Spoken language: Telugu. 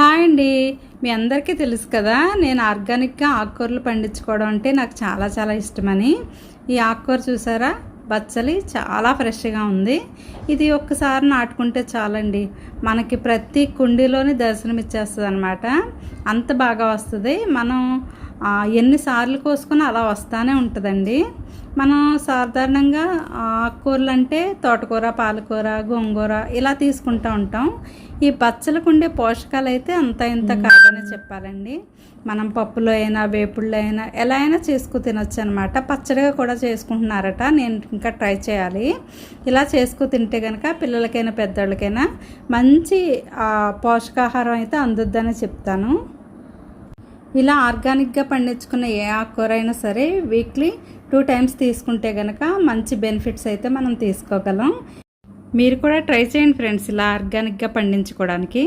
హాయ్ అండి. మీ అందరికీ తెలుసు కదా నేను ఆర్గానిక్గా ఆకుకూరలు పండించుకోవడం అంటే నాకు చాలా చాలా ఇష్టమని. ఈ ఆకుకూర చూసారా? బచ్చలి చాలా ఫ్రెష్గా ఉంది. ఇది ఒక్కసారి నాటుకుంటే చాలండి. మనకి ప్రతి కుండీలోని దర్శనం ఇచ్చేస్తుంది అనమాట అంత బాగా వస్తుంది. మనం ఎన్నిసార్లు కోసుకొని అలా వస్తూనే ఉంటుందండి. మనం సాధారణంగా ఆకుకూరలు అంటే తోటకూర పాలకూర గోంగూర ఇలా తీసుకుంటూ ఉంటాం. ఈ పచ్చలకు ఉండే పోషకాలు అయితే అంత ఇంత కాదని చెప్పాలండి. మనం పప్పులో అయినా వేపుల్లో అయినా ఎలా అయినా చేసుకు తినొచ్చు అనమాట పచ్చడిగా కూడా చేసుకుంటున్నారట. నేను ఇంకా ట్రై చేయాలి. ఇలా చేసుకు తింటే కనుక పిల్లలకైనా పెద్దవాళ్ళకైనా మంచి పోషకాహారం అయితే అందుద్దని చెప్తాను. ఇలా ఆర్గానిక్గా పండించుకున్న ఏ ఆకుకూర అయినా సరే వీక్లీ టూ టైమ్స్ తీసుకుంటే కనుక మంచి బెనిఫిట్స్ అయితే మనం తీసుకోగలం. మీరు కూడా ట్రై చేయండి ఫ్రెండ్స్ ఇలా ఆర్గానిక్గా పండించుకోవడానికి.